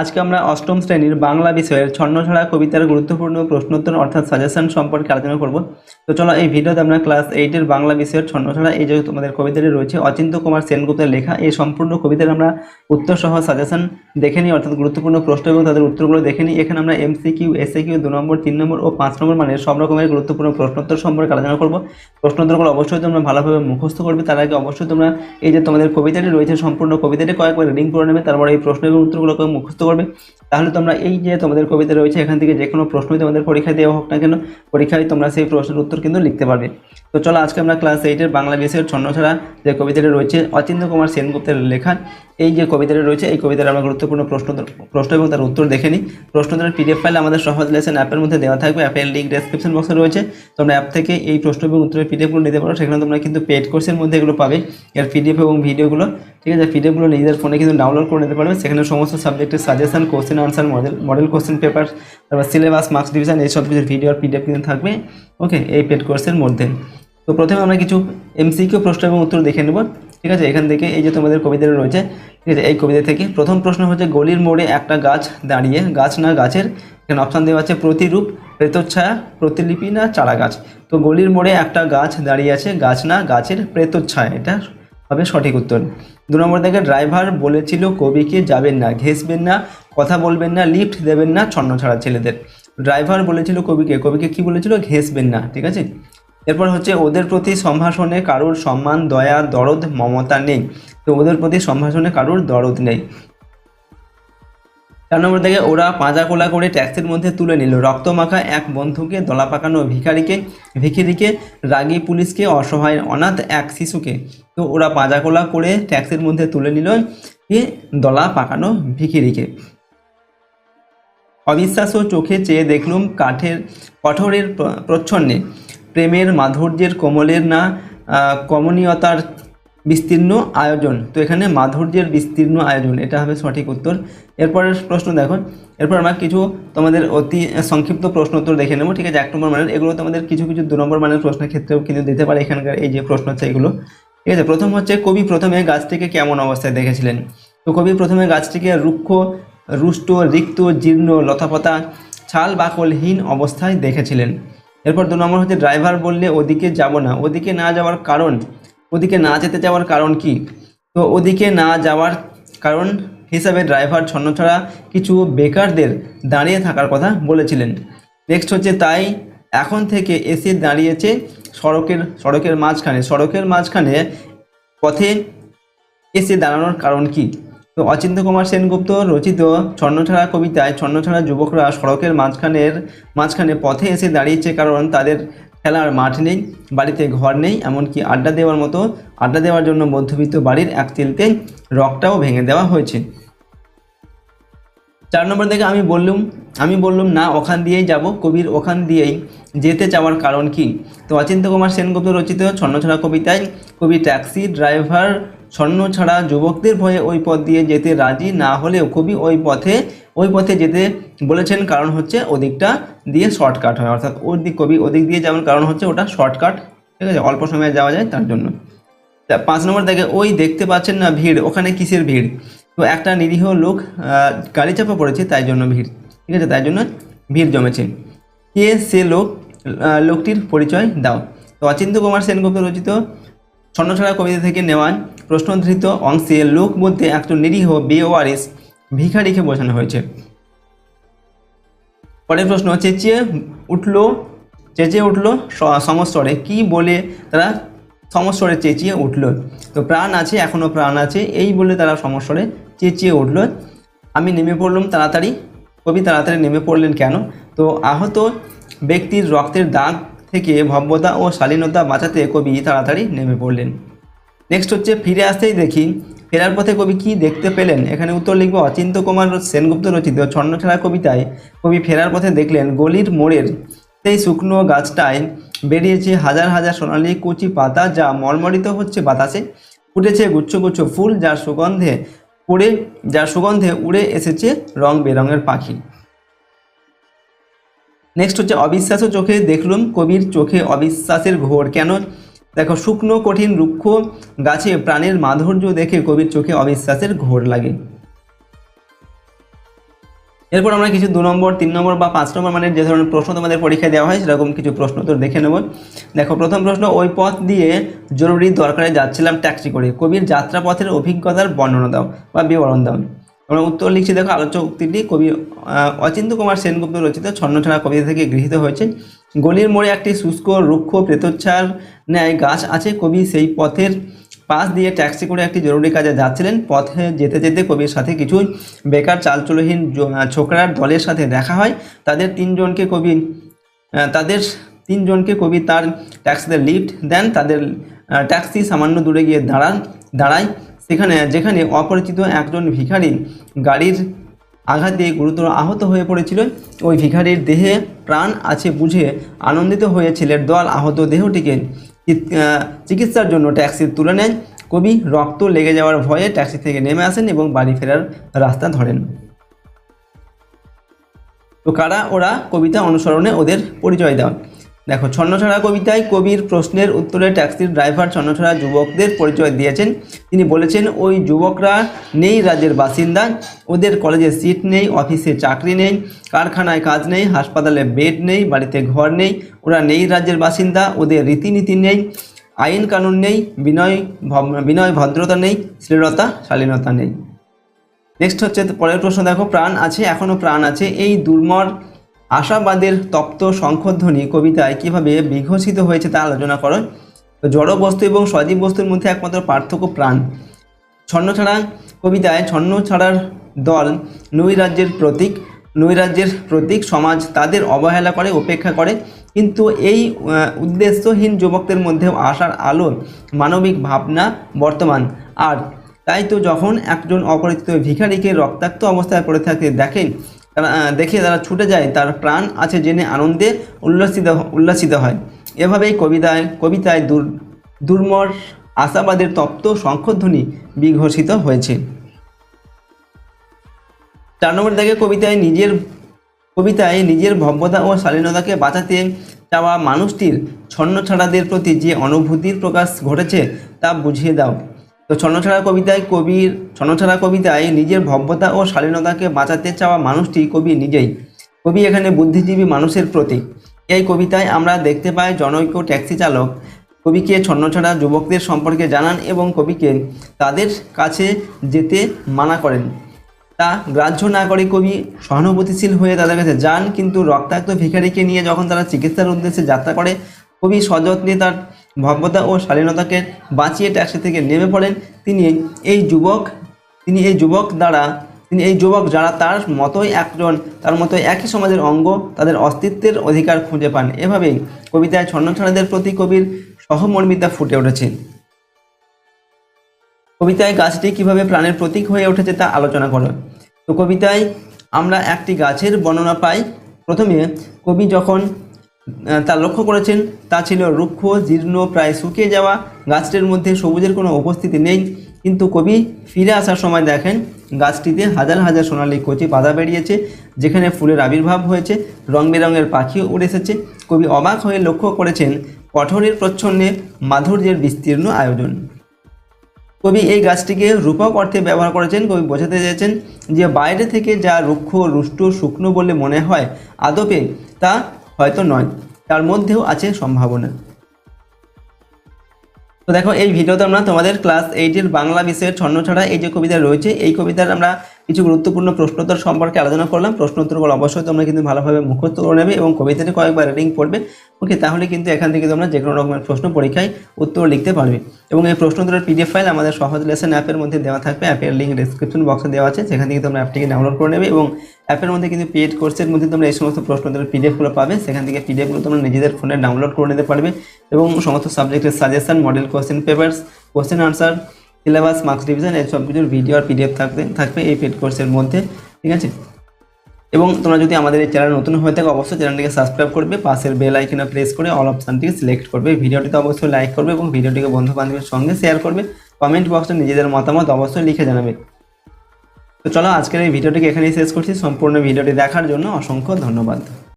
আজকে আমরা অষ্টম শ্রেণির বাংলা বিষয়ের ছন্নছাড়া কবিতার গুরুত্বপূর্ণ প্রশ্নোত্তর অর্থাৎ সাজেশন সম্পর্কে আলোচনা করব। তো চলো এই ভিডিওতে আমরা ক্লাস এইটের বাংলা বিষয়ের ছন্নছাড়া, এই যে তোমাদের কবিতাটি রয়েছে অচিন্ত কুমার সেনগুপ্তের লেখা, এই সম্পূর্ণ কবিতার আমরা উত্তর সহ সাজেশন দেখে নিই, অর্থাৎ গুরুত্বপূর্ণ প্রশ্ন এবং তাদের উত্তরগুলো দেখে নিই। এখানে আমরা এমসিকিউ এসএকিউ দু নম্বর, তিন নম্বর ও পাঁচ নম্বর মানের সব রকমের গুরুত্বপূর্ণ প্রশ্নোত্তর সম্পর্কে আলোচনা করব। প্রশ্নোত্তরগুলো অবশ্যই তোমরা ভালোভাবে মুখস্থ করবে। তার আগে অবশ্যই তোমরা এই যে তোমাদের কবিতাটি রয়েছে, সম্পূর্ণ কবিতাটি কয়েকবার রিডিং করে নেবে, তারপরে এই প্রশ্ন এবং উত্তরগুলোকে মুখস্থ করবে তাহলে তোমরা এই যে তোমাদের কবিতা রয়েছে, এখান থেকে যে কোনো প্রশ্নই তোমাদের পরীক্ষায় দেওয়া হোক না কেন, পরীক্ষায় তোমরা সেই প্রশ্নের উত্তর কিন্তু লিখতে পারবে। তো চলো আজকে আমরা ক্লাস এইটের বাংলা বিষয়ের ছন্নছাড়া যে কবিতাটি রয়েছে অচিন্ত কুমার সেনগুপ্তের লেখা, এই যে কবিতাটি রয়েছে, এই কবিতার আমরা গুরুত্বপূর্ণ প্রশ্ন প্রশ্ন এবং তার উত্তর দেখে নিই। প্রশ্নোত্তরের পিডিএফ ফাইল আমাদের সহজ লেসন অ্যাপের মধ্যে দেওয়া থাকবে অ্যাপের লিঙ্ক ডেসক্রিপশন বক্সে রয়েছে। তোমরা অ্যাপ থেকে এই প্রশ্ন এবং উত্তরের পিডিএফগুলো নিতে পারো, সেখানে তোমরা কিন্তু পেড কোর্সের মধ্যে এগুলো পাবে। এর পিডিএফ এবং ভিডিওগুলো ঠিক আছে পিডিএফগুলো নিজেদের ফোনে কিন্তু ডাউনলোড করে নিতে পারবে। সেখানে সমস্ত সাবজেক্টের suggestion question answer model model question paper তারপর সিলেবাস মার্কস ডিভিশন এইসব কিছুর ভিডিও আর পিডিএফ কিন্তু থাকবে। ওকে এই পেড কোর্সের মধ্যে। তো প্রথমে আমরা কিছু এমসিকিউ প্রশ্ন এবং উত্তর দেখে নেব। ঠিক আছে? এখান থেকে এই যে তোমাদের কবিতা রয়েছে, ঠিক আছে? এই কবিতা থেকে প্রথম প্রশ্ন হচ্ছে, গলির মোড়ে একটা গাছ দাঁড়িয়ে, গাছ না গাছের? এখানে অপশান দেওয়া আছে, প্রতিরূপ, প্রেতচ্ছায়া, প্রতিলিপি না চারা গাছ তো গলির মোড়ে একটা গাছ দাঁড়িয়ে আছে, গাছ না গাছের প্রেতচ্ছায়া। এটা হবে সঠিক উত্তর। দু নম্বর থেকে ড্রাইভার বলেছিল কবিকে যাবেন না ঘেসবেন না, কথা বলবেন না, লিফট দেবেন না ছন্ন ছাড়া ছেলেদের। ড্রাইভার বলেছিল কবিকে কবিকে কি বলেছিল? ঘেসবেন না, ঠিক আছে? এরপর হচ্ছে ওদের প্রতি সম্ভাষণে কারোর সম্মান, দয়া, দরদ, মমতা নেই। তো ওদের প্রতি সম্ভাষণে কারোর দরদ নেই। চার নম্বর থেকে ওরা পাঁজা কোলা করে ট্যাক্সির মধ্যে তুলে নিল। রক্তমাখা এক বন্ধুকে, দলা পাকানো ভিখারিকে, ভিখিরিকে, রাগী পুলিশকে, অসহায় অনাথ এক শিশুকে। তো ওরা পাঁজা কোলা করে ট্যাক্সির মধ্যে তুলে নিল কে দলা পাকানো ভিখিরিকে। অবিশ্বাস্য চোখে চেয়ে দেখলুম কাঠের কঠোরের প্রচ্ছন্নে। প্রেমের মাধুর্যের কোমলের না কমনীয়তার বিস্তীর্ণ আয়োজন। তো এখানে মাধুর্যের বিস্তীর্ণ আয়োজন, এটা হবে সঠিক উত্তর। এরপরের প্রশ্ন দেখো। এরপর আমরা কিছু তোমাদের অতি সংক্ষিপ্ত প্রশ্ন উত্তর দেখে নেব, ঠিক আছে? এক নম্বর মানের, এগুলো তোমাদের কিছু কিছু দু নম্বর মানের প্রশ্নের ক্ষেত্রেও কিন্তু দিতে পারে এখানকার এই যে প্রশ্ন হচ্ছে এগুলো। ঠিক আছে? প্রথম হচ্ছে, কবি প্রথমে গাছটিকে কেমন অবস্থায় দেখেছিলেন? তো কবি প্রথমে গাছটিকে রুক্ষ, রুষ্ট, রিক্ত, জীর্ণ, লতাপাতা, ছাল, বাকলহীন অবস্থায় দেখেছিলেন। এরপর দু নম্বর হচ্ছে, ড্রাইভার বললে, ওদিকে যাব না। ওদিকে না যাওয়ার কারণ ওদিকে না যেতে যাওয়ার কারণ কি? তো ওদিকে না যাওয়ার কারণ হিসাবে ড্রাইভার ছন্নছাড়া কিছু বেকারদের দাঁড়িয়ে থাকার কথা বলেছিলেন। নেক্সট হচ্ছে তাই এখন থেকে এসে দাঁড়িয়েছে সড়কের সড়কের মাঝখানে। সড়কের মাঝখানে পথে এসে দাঁড়ানোর কারণ কি? তো অচিন্ত কুমার সেনগুপ্ত রচিত ছন্নছাড়া কবিতায় ছন্নছাড়া যুবকরা সড়কের মাঝখানের, মাঝখানে পথে এসে দাঁড়িয়েছে কারণ তাদের খেলার মাঠ নেই, বাড়িতে ঘর নেই, এমনকি আড্ডা দেওয়ার মতো, আড্ডা দেওয়ার জন্য মধ্যবিত্ত বাড়ির এক তিলতে রকটাও ভেঙে দেওয়া হয়েছে। চার নম্বর থেকে আমি বললুম আমি বললুম, না, ওখান দিয়েই যাব। কবির, ওখান দিয়েই যেতে চাওয়ার কারণ কি? তো অচিন্ত কুমার সেনগুপ্ত রচিত ছন্নছাড়া কবিতায়, কবি ট্যাক্সি ড্রাইভার স্বর্ণ ছাড়া যুবকদের ভয়ে ওই পথ দিয়ে যেতে রাজি না হলেও কবি ওই পথে ওই পথে যেতে বলেছেন, কারণ হচ্ছে ওদিকটা দিয়ে শর্টকাট হয়। অর্থাৎ ওর দিক কবি, ওদিক দিয়ে যাওয়ার কারণ হচ্ছে ওটা শর্টকাট ঠিক আছে? অল্প সময়ে যাওয়া যায় তার জন্য। তা পাঁচ নম্বর দেখে, ওই দেখতে পাচ্ছেন না ভিড়, ওখানে কিসের ভিড়? তো একটা নিরীহ লোক গাড়ি চাপা পড়েছে, তাই জন্য ভিড়, ঠিক আছে? তাই জন্য ভিড় জমেছে। কে সে লোক লোকটির পরিচয় দাও। তো অচিন্ত কুমার সেনগুপ্ত রচিত স্বর্ণছড়া কবিতা থেকে নেওয়া প্রশ্নধৃত অংশে, লোক বলতে একজন নিরীহ বেওয়ারিস ভিখারিকে বোঝানো হয়েছে। পরের প্রশ্ন, চেঁচিয়ে উঠল চেঁচিয়ে উঠল সমস্বরে কি বলে তারা সমস্বরে চেঁচিয়ে উঠল? তো প্রাণ আছে এখনও প্রাণ আছে, এই বলে তারা সমস্বরে চেঁচিয়ে উঠল। আমি নেমে পড়লাম, তাড়াতাড়ি। কবি তাড়াতাড়ি নেমে পড়লেন কেন? তো আহত ব্যক্তির রক্তের দাগ থেকে ভব্যতা ও শালীনতা বাঁচাতে কবি তাড়াতাড়ি নেমে পড়লেন। নেক্সট হচ্ছে, ফিরে আসতেই দেখি ফেরার পথে কবি কি দেখতে পেলেন? এখানে উত্তর লিখব, অচিন্ত কুমার সেনগুপ্ত রচিত ছন্নছাড়া কবিতায় কবি ফেরার পথে দেখলেন গলির মোড়ের সেই শুকনো গাছটায় বেরিয়েছে হাজার হাজার সোনালি কুচি পাতা যা মর্মরিত হচ্ছে বাতাসে। ফুটেছে গুচ্ছ গুচ্ছ ফুল যার সুগন্ধে উড়ে যার সুগন্ধে উড়ে এসেছে রং বেরঙের পাখি। নেক্সট হচ্ছে, অবিশ্বাস্য চোখে দেখলুম কবির চোখে অবিশ্বাসের ঘোর। কেন দেখো, শুকনো, কঠিন, রুক্ষ গাছে প্রাণের মাধুর্য দেখে কবির চোখে অবিশ্বাসের ঘোর লাগে। এরপর আমরা কিছু দু নম্বর, তিন নম্বর বা পাঁচ নম্বর মানের যে ধরনের প্রশ্ন তোমাদের পরীক্ষায় দেওয়া হয়, সেরকম কিছু প্রশ্ন তো দেখে নেব। দেখো, প্রথম প্রশ্ন, ওই পথ দিয়ে জরুরি দরকারে যাচ্ছিলাম ট্যাক্সি করে। কবির যাত্রাপথের অভিজ্ঞতার বর্ণনা দাও বা বিবরণ দাও। আমরা উত্তর লিখছি দেখো আলোচ্য উক্তিটি কবি আহ, অচিন্ত কুমার সেনগুপ্ত রচিত ছন্নছাড়া কবিতা থেকে গৃহীত হয়েছে। গলির মোড়ে একটি শুষ্ক রুক্ষ প্রেতচ্ছার ন্যায় গাছ আছে। কবি সেই পথের পাশ দিয়ে ট্যাক্সি করে একটি জরুরি কাজে যাচ্ছিলেন। পথে যেতে যেতে কবির সাথে কিছু বেকার চালচলহীন ছোকরার দলের সাথে দেখা হয়। তাদের তিনজনকে কবি তাদের তিনজনকে কবি তার ট্যাক্সিতে লিফট দেন। তাদের ট্যাক্সি সামান্য দূরে গিয়ে দাঁড়ান দাঁড়ায়। সেখানে, যেখানে অপরিচিত একজন ভিখারি গাড়ির আঘাতে গুরুতর আহত হয়ে পড়েছিল। ওই ভিখারির দেহে প্রাণ আছে বুঝে আনন্দিত হয়ে ছেলের দল আহত দেহটিকে চিকিৎসার জন্য ট্যাক্সি তুলে নেন কবি রক্ত লেগে যাওয়ার ভয়ে ট্যাক্সি থেকে নেমে আসেন এবং বাড়ি ফেরার রাস্তা ধরেন। তো কারা ওরা কবিতা অনুসরণে ওদের পরিচয় দেওয়া দেখো, ছন্নছাড়া কবিতায় কবির প্রশ্নের উত্তরে ট্যাক্সির ড্রাইভার ছন্নছাড়া যুবকদের পরিচয় দিয়েছেন। তিনি বলেছেন, ওই যুবকরা নেই রাজ্যের বাসিন্দা, ওদের কলেজে সিট নেই, অফিসে চাকরি নেই, কারখানায় কাজ নেই, হাসপাতালে বেড নেই, বাড়িতে ঘর নেই, ওরা নেই রাজ্যের বাসিন্দা, ওদের রীতিনীতি নেই, আইন কানুন নেই, বিনয় বিনয় ভদ্রতা নেই, শ্লীলতা, শালীনতা নেই। নেক্সট হচ্ছে, পরের প্রশ্ন দেখো, প্রাণ আছে এখনও প্রাণ আছে, এই দুর্মর আশাবাদের তপ্ত শঙ্খধ্বনি কবিতায় কীভাবে বিঘোষিত হয়েছে তা আলোচনা করো। জড় বস্তু এবং সজীব বস্তুর মধ্যে একমাত্র পার্থক্য প্রাণ। ছন্ন ছাড়া কবিতায় ছন্ন ছাড়ার দল নৈরাজ্যের প্রতীক নৈরাজ্যের প্রতীক সমাজ তাদের অবহেলা করে, উপেক্ষা করে। কিন্তু এই উদ্দেশ্যহীন যুবকদের মধ্যেও আসার আলো মানবিক ভাবনা বর্তমান। আর তাই তো যখন একজন অপরিচিত ভিখারিকে রক্তাক্ত অবস্থায় পড়ে থাকতে দেখেন দেখে তারা ছুটে যায়, তার প্রাণ আছে জেনে আনন্দে উল্লাসিত উল্লাসিত হয়। এভাবেই কবিতায় কবিতায় দূর, দুর্মর আশাবাদের তপ্ত শঙ্খধ্বনি বিঘোষিত হয়েছে। চার নম্বর দাগে কবিতায় নিজের কবিতায় নিজের ভব্যতা ও শালীনতাকে বাঁচাতে চাওয়া মানুষটির ছন্নছাড়াদের প্রতি যে অনুভূতির প্রকাশ ঘটেছে, তা বুঝিয়ে দাও। তো ছন্নছাড়া কবিতায় কবির, ছন্নছাড়া কবিতায় নিজের ভব্যতা ও শালীনতাকে বাঁচাতে চাওয়া মানুষটি কবি নিজেই। কবি এখানে বুদ্ধিজীবী মানুষের প্রতীক। এই কবিতায় আমরা দেখতে পাই জনৈক ট্যাক্সি চালক। কবিকে ছন্নছাড়া যুবকদের সম্পর্কে জানান এবং কবিকে তাদের কাছে যেতে মানা করেন। তা গ্রাহ্য না করে কবি সহানুভূতিশীল হয়ে তাদের কাছে যান, কিন্তু রক্তাক্ত ভিখারিকে নিয়ে যখন তারা চিকিৎসার উদ্দেশ্যে যাত্রা করে, কবি সযত্নে তার ভব্যতা ও শালীনতাকে বাঁচিয়ে ট্যাক্সি থেকে নেমে পড়েন তিনি এই যুবক, তিনি এই যুবক দ্বারা, তিনি এই যুবক যারা তার মতোই একজন, তার মতোই একই সমাজের অঙ্গ, তাদের অস্তিত্বের অধিকার খুঁজে পান। এভাবেই কবিতায় ছন্নছাড়াদের প্রতি কবির সহমর্মিতা ফুটে উঠেছে। কবিতায় গাছটি কীভাবে প্রাণের প্রতীক হয়ে উঠেছে তা আলোচনা করো তো কবিতায় আমরা একটি গাছের বর্ণনা পাই। প্রথমে কবি যখন তা লক্ষ্য করেছেন, তা ছিল রুক্ষ, জীর্ণ, প্রায় শুকিয়ে যাওয়া। গাছটির মধ্যে সবুজের কোনো উপস্থিতি নেই। কিন্তু কবি ফিরে আসার সময় দেখেন, গাছটিতে হাজার হাজার সোনালী কচি পাতা বেরিয়েছে, যেখানে ফুলের আবির্ভাব হয়েছে রং বেরঙের পাখিও উড়ে এসেছে। কবি অবাক হয়ে লক্ষ্য করেছেন কঠোরের প্রচ্ছন্নে মাধুর্যের বিস্তীর্ণ আয়োজন। কবি এই গাছটিকে রূপক অর্থে ব্যবহার করেছেন। কবি বোঝাতে চেয়েছেন যে, বাইরে থেকে যা রুক্ষ, রুষ্ট, শুকনো বলে মনে হয়, আদপে তা হয়তো নয়, তার মধ্যেও আছে সম্ভাবনা। তো দেখো, এই ভিডিওতে আমরা তোমাদের ক্লাস এইটের বাংলা বিষয়ের ছন্ন ছাড়া এই যে কবিতা রয়েছে, এই কবিতার আমরা কিছু গুরুত্বপূর্ণ প্রশ্নোত্তর সম্পর্কে আলোচনা করলাম। প্রশ্নোত্তরগুলো অবশ্যই তোমরা কিন্তু ভালোভাবে মুখস্থ করে নেবে এবং কবিতাটি কয়েকবার রিডিং পড়বে। ওকে তাহলে কিন্তু এখান থেকে তোমরা যে কোনো রকমের প্রশ্ন পরীক্ষায় উত্তর লিখতে পারবে। এবং এই প্রশ্ন প্রশ্নোত্তরের পিডিএফ ফাইল আমাদের সহজ লেসন অ্যাপের মধ্যে দেওয়া থাকবে। অ্যাপের লিঙ্ক ডিসক্রিপশন বক্সে দেওয়া আছে। সেখান থেকে তোমরা অ্যাপটিকে ডাউনলোড করে নেবে এবং অ্যাপের মধ্যে কিন্তু পেড কোর্সের মধ্যে তোমরা এই সমস্ত প্রশ্নোত্তরের পিডিএফগুলো পাবে। সেখান থেকে পিডিএফগুলো তোমরা নিজেদের ফোনে ডাউনলোড করে নিতে পারবে। এবং সমস্ত সাবজেক্টের suggestion model question papers question answer syllabus marks division এই সব কিছুর ভিডিও আর পিডিএফ থাকবে থাকবে এই পেড কোর্সের মধ্যে, ঠিক আছে? এবং তোমরা যদি আমাদের এই চ্যানেল নতুন হয়ে থাকে, অবশ্যই চ্যানেলটিকে সাবস্ক্রাইব করবে, পাশের বেল আইকনে প্রেস করে অল অপশানটিকে সিলেক্ট করবে ভিডিওটিতে অবশ্যই লাইক করবে এবং ভিডিওটিকে বন্ধু বান্ধবের সঙ্গে শেয়ার করবে কমেন্ট বক্সে নিজেদের মতামত অবশ্যই লিখে জানাবে। তো চলো, আজকের এই ভিডিওটিকে এখানেই শেষ করছি, সম্পূর্ণ ভিডিওটি দেখার জন্য অসংখ্য ধন্যবাদ।